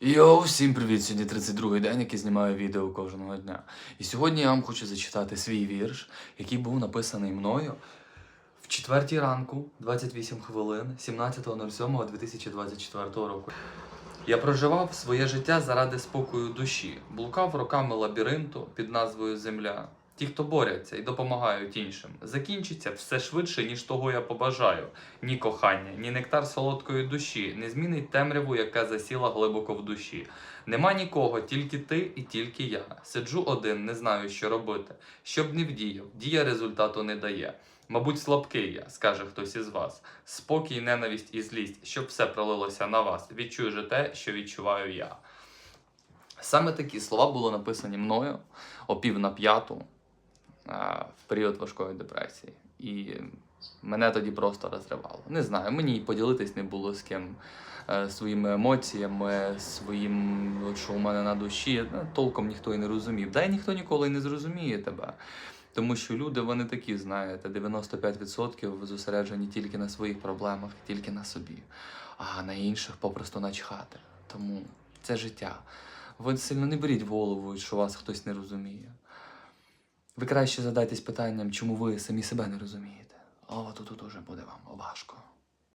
Йоу, всім привіт! Сьогодні 32-й день, який знімаю відео кожного дня. І сьогодні я вам хочу зачитати свій вірш, який був написаний мною в четвертій ранку, 28 хвилин, 17.07.2024 року. Я проживав своє життя заради спокою душі, блукав роками лабіринту під назвою Земля. Ті, хто борються і допомагають іншим, закінчиться все швидше, ніж того я побажаю. Ні кохання, ні нектар солодкої душі не змінить темряву, яка засіла глибоко в душі. Нема нікого, тільки ти і тільки я. Сиджу один, не знаю, що робити. Щоб не вдіяв, дія результату не дає. Мабуть, слабкий я, скаже хтось із вас. Спокій, ненависть і злість, щоб все пролилося на вас. Відчуй же те, що відчуваю я. Саме такі слова були написані мною о пів на п'яту в період важкої депресії. І мене тоді просто розривало. Не знаю, мені поділитись не було з ким е, своїми емоціями, своїм, що у мене на душі. Ну, Толком ніхто і не розумів. Да й ніхто ніколи не зрозуміє тебе. Тому що люди вони такі, знаєте, 95% зосереджені тільки на своїх проблемах, тільки на собі, а на інших попросту начхати. Тому це життя. Ви сильно не беріть в голову, що вас хтось не розуміє. Ви краще задайтесь питанням, чому ви самі себе не розумієте. Тут, тут уже буде вам важко.